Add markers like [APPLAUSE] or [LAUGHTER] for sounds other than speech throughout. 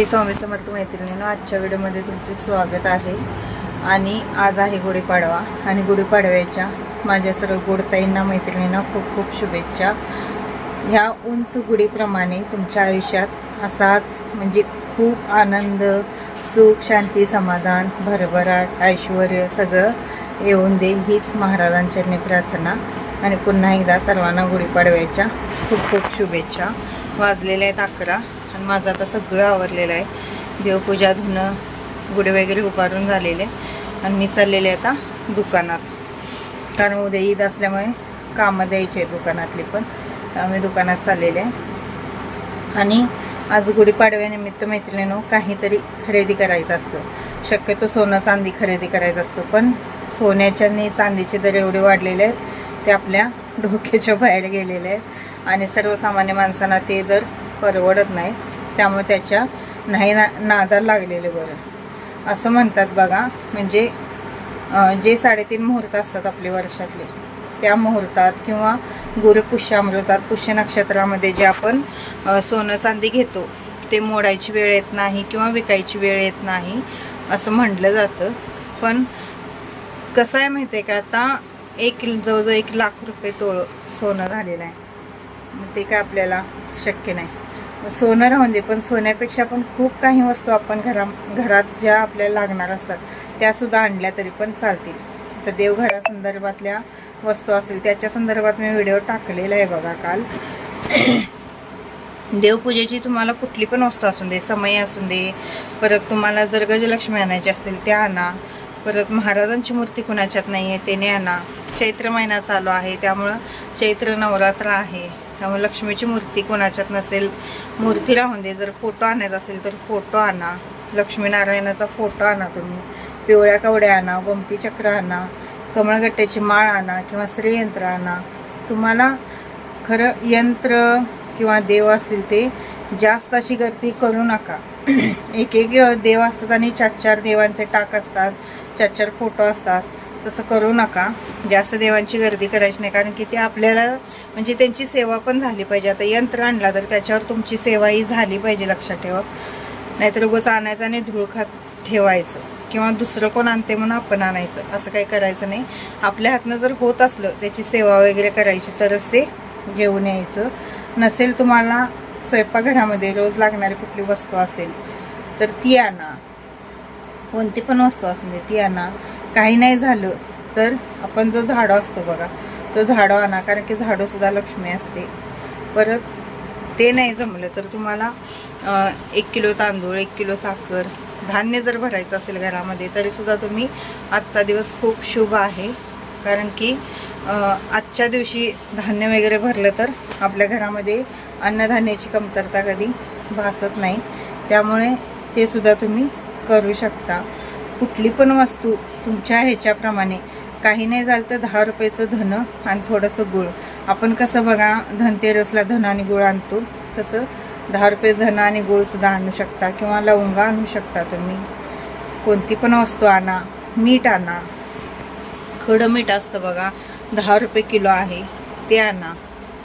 श्री स्वामी समर्थ मैत्रिणीनं आजच्या व्हिडिओमध्ये तुमचे स्वागत आहे. आणि आज आहे गुढीपाडवा. आणि गुढीपाडव्याच्या माझ्या सर्व गोडताईंना मैत्रिणींना खूप खूप शुभेच्छा. ह्या उंच गुढीप्रमाणे तुमच्या आयुष्यात असाच म्हणजे खूप आनंद सुख शांती समाधान भरभराट ऐश्वर सगळं येऊन दे हीच महाराजांच्या प्रार्थना. आणि पुन्हा एकदा सर्वांना गुढीपाडव्याच्या खूप खूप शुभेच्छा. वाजलेल्या आहेत अकरा. आणि माझं आता सगळं आवरलेलं आहे. देवपूजा धुणं गुढे वगैरे उभारून झालेले. आणि मी चाललेले आहे आता दुकानात. कारण उद्या ईद असल्यामुळे कामं द्यायची दुकानातली पण. आम्ही दुकानात चाललेले आहे. आणि आज गुढीपाडव्यानिमित्त मैत्रिणीनं काहीतरी खरेदी करायचं असतं. शक्यतो सोनं चांदी खरेदी करायचं असतं पण सोन्याच्या आणि चांदीचे दर एवढे वाढलेले आहेत ते आपल्या डोक्याच्या बाहेर गेलेले आहेत. आणि सर्वसामान्य माणसांना ते दर परवडत नाही त्यामुळे त्याच्या नाही ना नादाला लागलेले बरं. असं म्हणतात बघा म्हणजे जे साडेतीन मुहूर्त असतात आपले वर्षातले त्या मुहूर्तात किंवा गुरुपुष्यामृतात पुष्य नक्षत्रामध्ये जे आपण सोनं चांदी घेतो ते मोडायची वेळ येत नाही किंवा विकायची वेळ येत नाही असं म्हटलं जातं. पण कसं आहे माहिती आहे का आता एक जवळजवळ एक लाख रुपये तोळ सोनं झालेलं आहे. मग ते काय आपल्याला शक्य नाही. सोनं राहून दे पण सोन्यापेक्षा पण खूप काही वस्तू आपण घरा घरात ज्या आपल्याला लागणार असतात त्यासुद्धा आणल्या तरी पण चालतील. तर देवघरासंदर्भातल्या वस्तू असतील त्याच्या संदर्भात मी व्हिडिओ टाकलेला आहे बघा काल. [CLEARS THROAT] देवपूजेची तुम्हाला कुठली पण वस्तू असून दे समय असून दे परत तुम्हाला जर गजलक्ष्मी आणायची असतील त्या आणा. परत महाराजांची मूर्ती कुणाच्यात नाही आहे त्याने आणा. चैत्र महिना चालू आहे त्यामुळं चैत्र नवरात्र आहे. त्यामुळे लक्ष्मीची मूर्ती कोणाच्यात नसेल मूर्ती राहून दे. जर फोटो आणायचा असेल तर फोटो आणा. लक्ष्मीनारायणाचा फोटो आणा तुम्ही. पिवळ्या कवड्या आणा गोमटी चक्र आणा कमळगट्ट्याची माळ आणा किंवा श्रीयंत्र आणा. तुम्हाला खरं यंत्र किंवा देव असतील ते जास्त अशी गर्दी करू नका. एक एक देव असतात आणि चार चार देवांचे टाक असतात चार चार फोटो असतात. तसं करू नका. जास्त देवांची गर्दी करायची नाही कारण की ते आपल्याला म्हणजे त्यांची सेवा पण झाली पाहिजे. आता यंत्र आणला तर त्याच्यावर तुमची सेवाही झाली पाहिजे लक्षात ठेवा. नाहीतर उगाच आणायचं आणि धूळ खात ठेवायचं. किंवा दुसरं कोण आणते म्हणून आपण आणायचं. असं काही करायचं नाही. आपल्या हातनं जर होत असलं त्याची सेवा वगैरे करायची तरच ते घेऊन यायचं. नसेल तुम्हाला स्वयंपाकघरामध्ये रोज लागणारी कुठली वस्तू असेल तर ती आणा. कोणती पण वस्तू असू दे ती आणा. काही नाही झालं तर आपण जो झाडं असतो बघा तो झाडं आणा कारण की झाडंसुद्धा लक्ष्मी असते. परत ते नाही जमलं तर तुम्हाला एक किलो तांदूळ एक किलो साखर धान्य जर भरायचं असेल घरामध्ये तरीसुद्धा तुम्ही आजचा दिवस खूप शुभ आहे. कारण की आजच्या दिवशी धान्य वगैरे भरलं तर आपल्या घरामध्ये अन्नधान्याची कमतरता कधी भासत नाही. त्यामुळे ते सुद्धा तुम्ही करू शकता. कुठली पण वस्तू तुमच्या ह्याच्याप्रमाणे. काही नाही झालं तर दहा रुपयाचं धन आणि थोडंसं गुळ. आपण कसं बघा धनतेरसला धन आणि गुळ आणतो. तसं दहा रुपये धन आणि गुळसुद्धा आणू शकता किंवा लवंगा आणू शकता तुम्ही. कोणती पण वस्तू आणा मीठ आणा. खडं मीठ असतं बघा दहा रुपये किलो आहे ते आणा.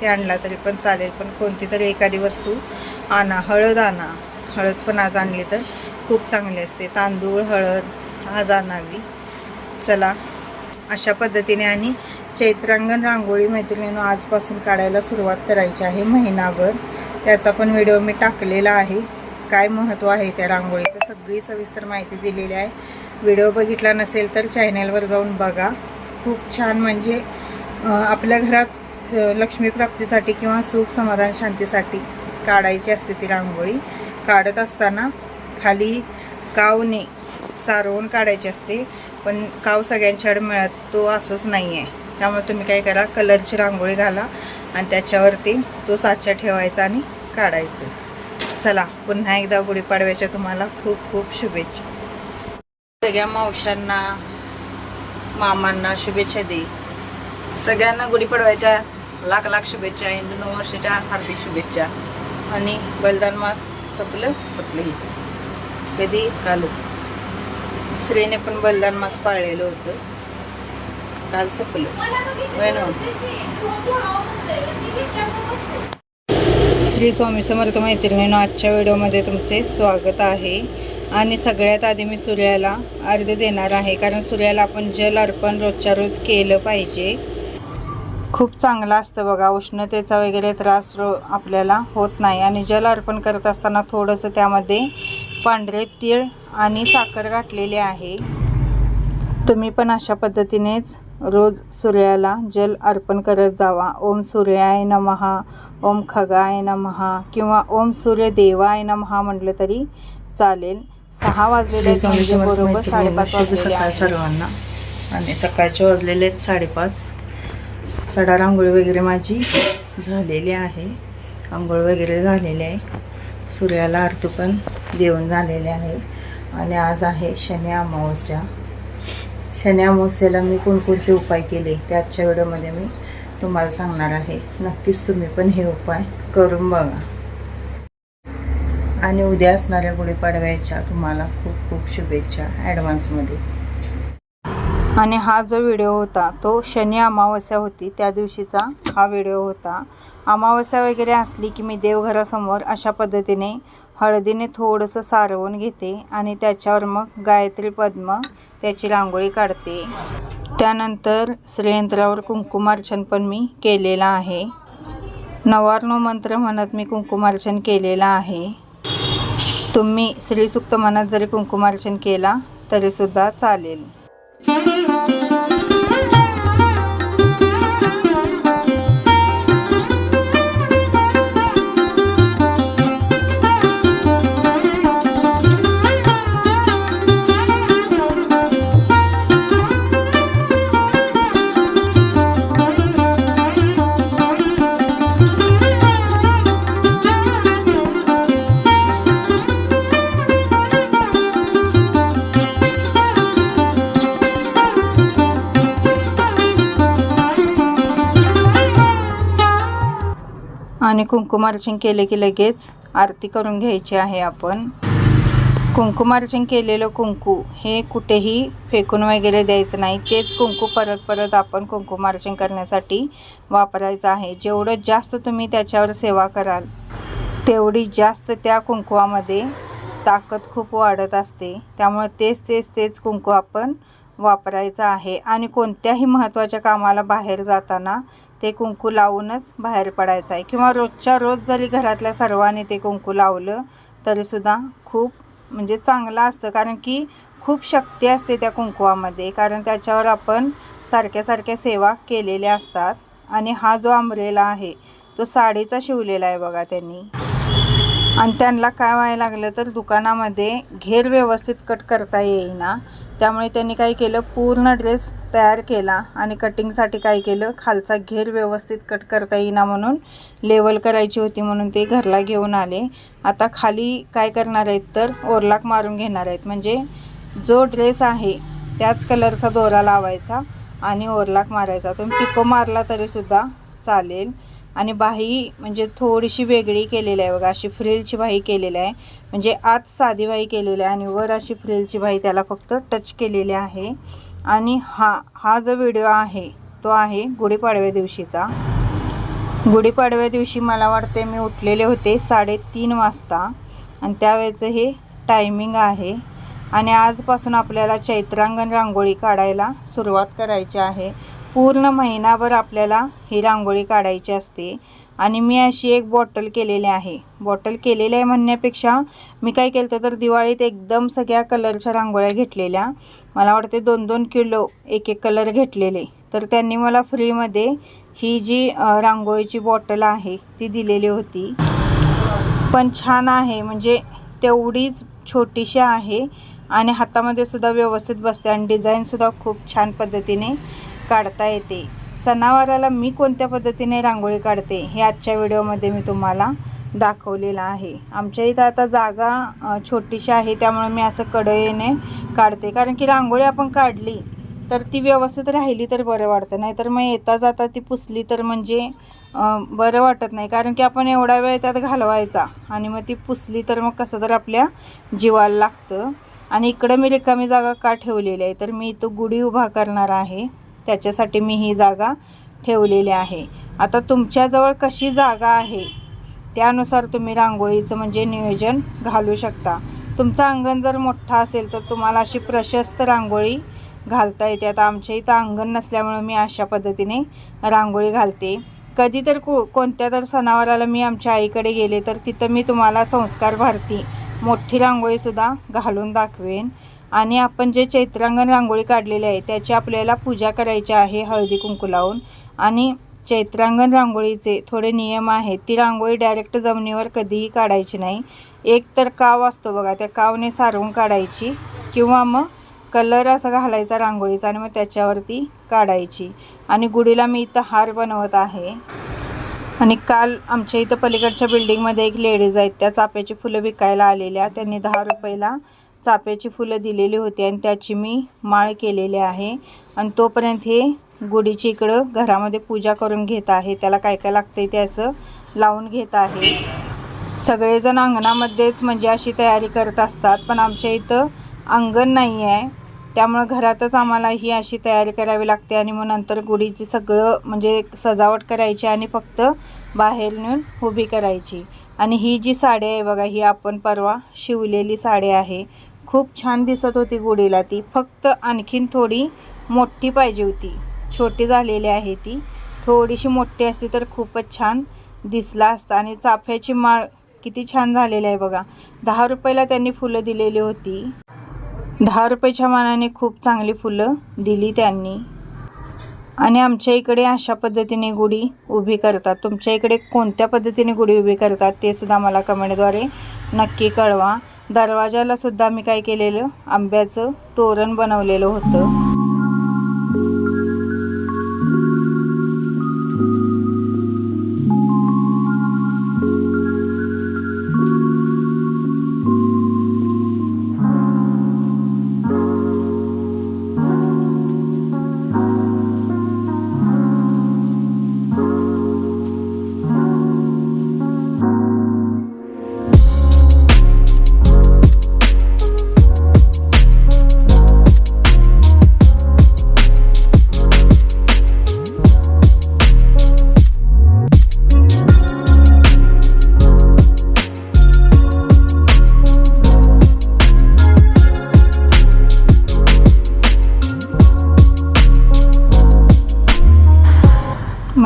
ते आणला तरी पण चालेल पण कोणती तरी एखादी वस्तू आणा हळद आणा. हळद पण आज आणली तर खूप चांगली असते. तांदूळ हळद आज आणावी. चला. अशा पद्धतीने आणि चैत्रांगण रांगोळी मैत्रिणीनं आजपासून काढायला सुरुवात करायची आहे महिनाभर. त्याचा पण व्हिडिओ मी टाकलेला आहे. काय महत्त्व आहे त्या रांगोळीचं सगळी सविस्तर माहिती दिलेली आहे. व्हिडिओ बघितला नसेल तर चॅनेलवर जाऊन बघा. खूप छान म्हणजे आपल्या घरात लक्ष्मीप्राप्तीसाठी लक्ष्मी प्राप्तीसाठी किंवा सुख समाधान शांतीसाठी काढायची असते ती रांगोळी. काढत असताना खाली कावने सारवून काढायची असते. पण काव सगळ्यांच्याकडे मिळत तो असंच नाही आहे त्यामुळे तुम्ही काय करा कलरची रांगोळी घाला आणि त्याच्यावरती तो साचा ठेवायचा आणि काढायचं. चला पुन्हा एकदा गुढीपाडव्याच्या तुम्हाला खूप खूप शुभेच्छा. सगळ्या मावशांना मामांना शुभेच्छा दे. सगळ्यांना गुढीपाडव्याच्या लाख लाख शुभेच्छा हिंदू नववर्षाच्या हार्दिक शुभेच्छा. आणि बलिदान मास संपलं सपली कधी? कालच. श्रेने पण बलिदान मास पाळलेलं होतं. काल सपलं. श्री स्वामी समर्थ मैत्रिणीनं आजच्या व्हिडिओमध्ये तुमचे स्वागत आहे. आणि सगळ्यात आधी मी सूर्याला अर्ध देणार आहे कारण सूर्याला आपण जल अर्पण रोजच्या रोज केलं पाहिजे. खूप चांगलं असतं बघा उष्णतेचा वगैरे त्रास रो आपल्याला होत नाही. आणि जल अर्पण करत असताना थोडंसं त्यामध्ये पांढरे तीळ आणि साखर घातलेली आहे. तुम्ही पण अशा पद्धतीनेच रोज सूर्याला जल अर्पण करत जावा. ओम सूर्याय नमहा ओम खगाय नमहा किंवा ओम सूर्य देवाय नमहा म्हटलं तरी चालेल. सहा वाजलेले म्हणजे बरोबर साडेपाच आहेत. सर्वांना. आणि सकाळचे वाजलेले आहेत साडेपाच. सडा रांगोळी वगैरे माझी झालेली आहे. आंघोळ वगैरे झालेली आहे. सूर्याला आरती पण देऊन झालेले आहे आणि आज आहे शनी अमावस्या. शनी अमावस्येला मी कोणकोणते उपाय केले ते आजच्या व्हिडिओमध्ये मी तुम्हाला सांगणार आहे. नक्कीच तुम्ही पण हे उपाय करून बघा. आणि उद्या असणाऱ्या गुढीपाडव्याच्या तुम्हाला खूप खूप शुभेच्छा ॲडव्हान्समध्ये. आणि हा जो व्हिडिओ होता तो शनी अमावस्या होती त्या दिवशीचा हा व्हिडिओ होता. अमावस्या वगैरे असली की मी देवघरासमोर अशा पद्धतीने हळदीने थोडंसं सारवून घेते आणि त्याच्यावर मग गायत्री पद्म त्याची रांगोळी काढते. त्यानंतर श्रीयंत्रावर कुंकुमार्चन पण मी केलेलं आहे. नवार्णव मंत्र म्हणत मी कुंकुमार्चन केलेलं आहे. तुम्ही श्रीसुक्त म्हणत जरी कुंकुमार्चन केला तरीसुद्धा चालेल. आणि कुंकुमार्चन केले की लगेच आरती करून घ्यायची आहे आपण. कुंकुमार्चन केलेलं कुंकू हे कुठेही फेकून वगैरे द्यायचं नाही. तेच कुंकू परत परत आपण कुंकुमार्चन करण्यासाठी वापरायचं आहे. जेवढं जास्त तुम्ही त्याच्यावर सेवा कराल तेवढी जास्त त्या कुंकुवामध्ये ताकद खूप वाढत असते. त्यामुळे तेच तेच तेच कुंकू आपण वापरायचं आहे. आणि कोणत्याही महत्त्वाच्या कामाला बाहेर जाताना ते कुंकू लावूनच बाहेर पडायचं आहे. किंवा रोजच्या रोज जरी घरातल्या सर्वांनी ते कुंकू लावलं तरीसुद्धा खूप म्हणजे चांगलं असतं. कारण की खूप शक्ती असते त्या कुंकुवामध्ये. कारण त्याच्यावर आपण सारख्या सारख्या सेवा केलेल्या असतात. आणि हा जो आंब्रेला आहे तो साडीचा शिवलेला आहे बघा त्यांनी. आणि त्यांना काय व्हायला लागलं तर दुकानामध्ये घेर व्यवस्थित कट करता येईना. त्यामुळे त्यांनी काय केलं? पूर्ण ड्रेस तयार केला आणि कटिंगसाठी काय केलं? खालचा घेर व्यवस्थित कट करता येईना म्हणून लेवल करायची होती म्हणून ते घरला घेऊन आले. आता खाली काय करणार आहेत तर? ओरलाक मारून घेणार आहेत. म्हणजे जो ड्रेस आहे त्याच कलरचा दोरा लावायचा आणि ओरलाक मारायचा. तुम्ही पिको मारला तरीसुद्धा चालेल. आणि बाही म्हणजे थोडीशी वेगळी केलेली आहे बघा अशी फ्रिलची बाही केलेली आहे. म्हणजे आत साधी बाही केलेली आहे आणि वर अशी फ्रिलची बाही त्याला फक्त टच केलेली आहे. आणि हा हा जो व्हिडिओ आहे तो आहे गुढीपाडव्या दिवशीचा. गुढीपाडव्या दिवशी मला वाटते मी उठलेले होते साडेतीन वाजता. आणि त्यावेळेचं हे टायमिंग आहे. आणि आजपासून आपल्याला चैत्रांगण रांगोळी काढायला सुरुवात करायची आहे. पूर्ण महिनाभर आपल्याला ही रांगोळी काढायची असते. आणि मी अशी एक बॉटल केलेली आहे. बॉटल केलेली आहे म्हणण्यापेक्षा मी काय केलं होतं तर दिवाळीत एकदम सगळ्या कलरच्या रांगोळ्या घेतलेल्या. मला वाटते दोन दोन किलो एक एक कलर घेतलेले. तर त्यांनी मला फ्रीमध्ये ही जी रांगोळीची बॉटल आहे ती दिलेली होती. पण छान आहे. म्हणजे तेवढीच छोटीशी आहे. आणि हातामध्ये सुद्धा व्यवस्थित बसते. आणि डिझाईनसुद्धा खूप छान पद्धतीने काढता येते. सणावाराला मी कोणत्या पद्धतीने रांगोळी काढते हे आजच्या व्हिडिओमध्ये मी तुम्हाला दाखवलेलं आहे. आमच्या इथं आता जागा छोटीशी आहे त्यामुळे मी असं कडईने काढते. कारण की रांगोळी आपण काढली तर ती व्यवस्थित राहिली तर बरं वाटतं. नाही तर मग येता जाता ती पुसली तर म्हणजे बरं वाटत नाही. कारण की आपण एवढा वेळ त्यात घालवायचा आणि मग ती पुसली तर मग कसं तर आपल्या जीवाला लागतं. आणि इकडं मी रिकामी जागा का ठेवलेली आहे? तर मी इथं गुढी उभा करणार आहे. त्याच्यासाठी मी ही जागा ठेवलेली आहे. आता तुमच्याजवळ कशी जागा आहे? त्यानुसार तुम्ही रांगोळीचं म्हणजे नियोजन घालू शकता. तुमचं अंगण जर मोठं असेल तर तुम्हाला अशी प्रशस्त रांगोळी घालता येते. आता आमच्या इथं अंगण नसल्यामुळे मी अशा पद्धतीने रांगोळी घालते. कधी तर को कोणत्या तर सणावाराला मी आमच्या आईकडे गेले तर तिथं मी तुम्हाला संस्कार भारती मोठी रांगोळीसुद्धा घालून दाखवेन. आणि आपण जे चैत्रांगण रांगोळी काढलेली आहे त्याची आपल्याला पूजा करायची आहे हळदी कुंकू लावून. आणि चैत्रांगण रांगोळीचे थोडे नियम आहेत ती रांगोळी डायरेक्ट जमिनीवर कधीही काढायची नाही. एक तर काव असतो बघा त्या कावने सारवून काढायची किंवा मग कलर असा घालायचा रांगोळीचा आणि मग त्याच्यावरती काढायची. आणि गुढीला मी इथं हार बनवत आहे. आणि काल आमच्या इथं पलीकडच्या बिल्डिंगमध्ये एक लेडीज आहेत त्या चाफ्याची फुलं विकायला आलेल्या त्यांनी दहा रुपयाला चाफ्याची फुलं दिलेली होती आणि त्याची मी माळ केलेली आहे. आणि तोपर्यंत हे गुढीची इकडं घरामध्ये पूजा करून घेत आहे. त्याला काय काय लागतं ते असं लावून घेत आहे. सगळेजण अंगणामध्येच म्हणजे अशी तयारी करत असतात पण आमच्या इथं अंगण नाही आहे त्यामुळं घरातच आम्हाला ही अशी तयारी करावी लागते आणि मग नंतर गुढीची सगळं म्हणजे सजावट करायची आणि फक्त बाहेर नेऊन उभी करायची. आणि ही जी साडी आहे बघा ही आपण परवा शिवलेली साडी आहे. खूप छान दिसत होती गुढीला ती. फक्त आणखीन थोडी मोठी पाहिजे होती. छोटी झालेली आहे ती. थोडीशी मोठी असती तर खूपच छान दिसला असता. आणि चाफ्याची माळ किती छान झालेली आहे बघा. दहा रुपयाला त्यांनी फुलं दिलेली होती. दहा रुपयाच्या मानाने खूप चांगली फुलं दिली त्यांनी. आणि आमच्या इकडे अशा पद्धतीने गुढी उभी करतात. तुमच्या इकडे कोणत्या पद्धतीने गुढी उभी करतात ते सुद्धा मला कमेंटद्वारे नक्की कळवा. दरवाजाला सुद्धा मी काय केलेलं? आंब्याचं तोरण बनवलेलं होतं.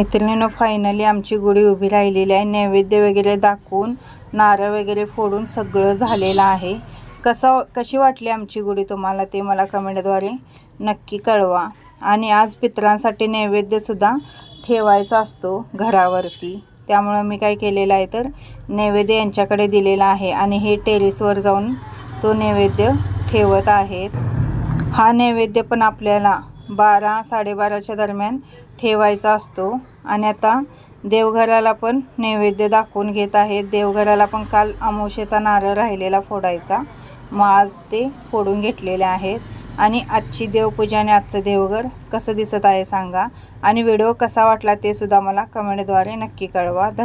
मैत्रिणीनं फायनली आमची गुढी उभी राहिलेली आहे. नैवेद्य वगैरे दाखवून नारळ वगैरे फोडून सगळं झालेलं आहे. कसं कशी वाटली आमची गुढी तुम्हाला ते मला कमेंटद्वारे नक्की कळवा. आणि आज पितरांसाठी नैवेद्यसुद्धा ठेवायचा असतो घरावरती. त्यामुळं मी काय केलेलं आहे तर नैवेद्य यांच्याकडे दिलेला आहे आणि हे टेरेसवर जाऊन तो नैवेद्य ठेवत आहेत. हा नैवेद्य पण आपल्याला बारा साडेबाराच्या दरम्यान ठेवायचा असतो. आणि आता देवघराला पण नैवेद्य दाखवून घेत आहेत. देवघराला पण काल अमोशेचा नारळ राहिलेला फोडायचा. मग आज ते फोडून घेतलेले आहेत. आणि आजची देवपूजा आणि आजचं देवघर कसं दिसत आहे सांगा. आणि व्हिडिओ कसा वाटला ते सुद्धा मला कमेंटद्वारे नक्की कळवा.